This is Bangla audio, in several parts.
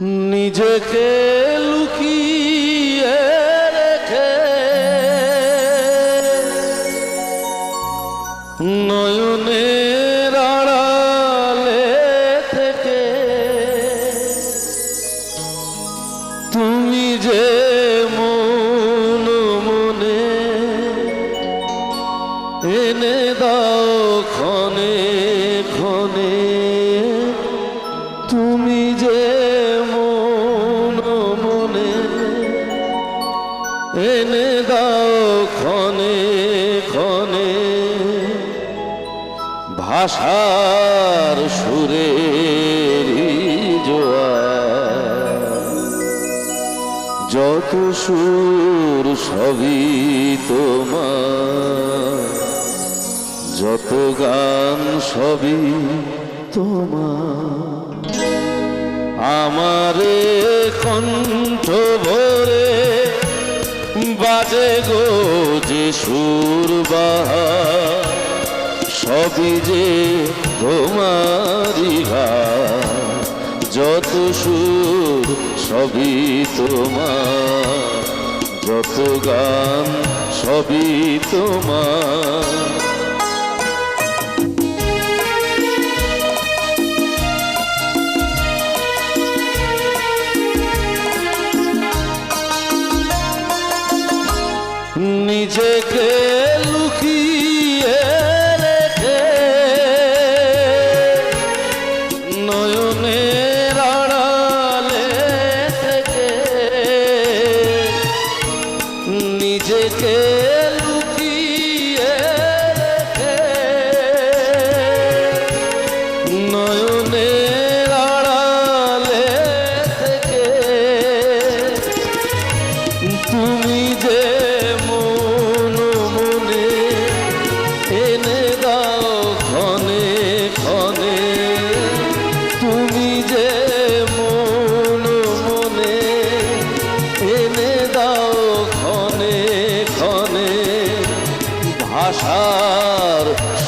নিজেকে লুকিয়ে রেখে। নয়নের আড়ালে থেকে তুমি যে মন মনে এনে দাও ক্ষণে ক্ষণে। এনে দাও ক্ষণে ক্ষণে। ভাষার সুরে যত সুর সবই তোমার। যত গান সবই তোমার। আমারে কণ্ঠ ভরে বাজে গো যে সুর সবই যে তোমারি যত সুর, সবই তোমার। যত গান, সবই তোমার। নিজেকে লুকিয়ে রেখে নয়নের আড়ালে থেকে নিজেকে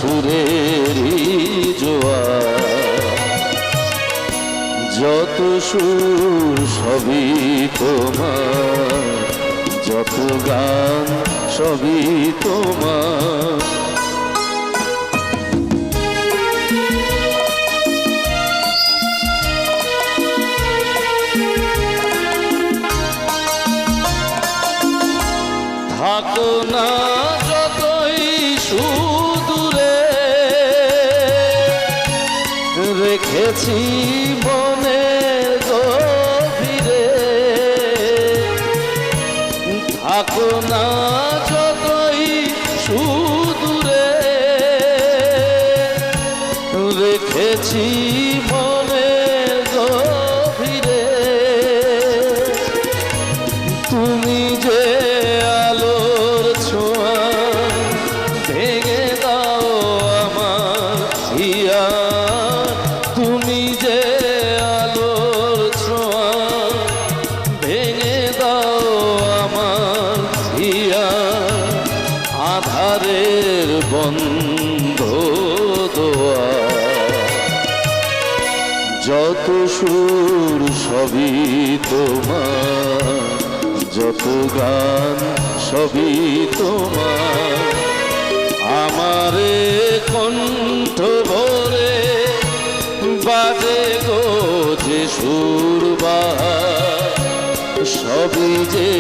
সুরেরই জোয়ার। যত সুর সবই তোমার যত গান সবই তোমার। থাকো না রেখেছি মনের গভীরে। থাকো না যতই সুদূরে। রেখেছি যত সুর সবই তোমার, যত গান সবই তোমার। আমারে কণ্ঠ ভরে বাজে গো যে সুর বাহার সবই যে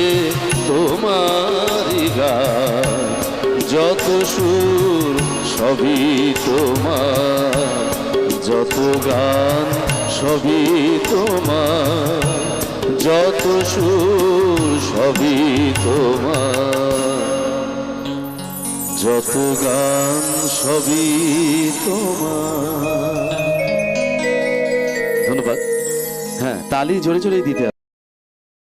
তোমারই গান, যত সুর সবই তোমার। যত গান সবই তোমার, যত সুর সবই তোমার। যত গান সবই তোমার। ধন্যবাদ। হ্যাঁ তালি জোরে জোরেই দিতে।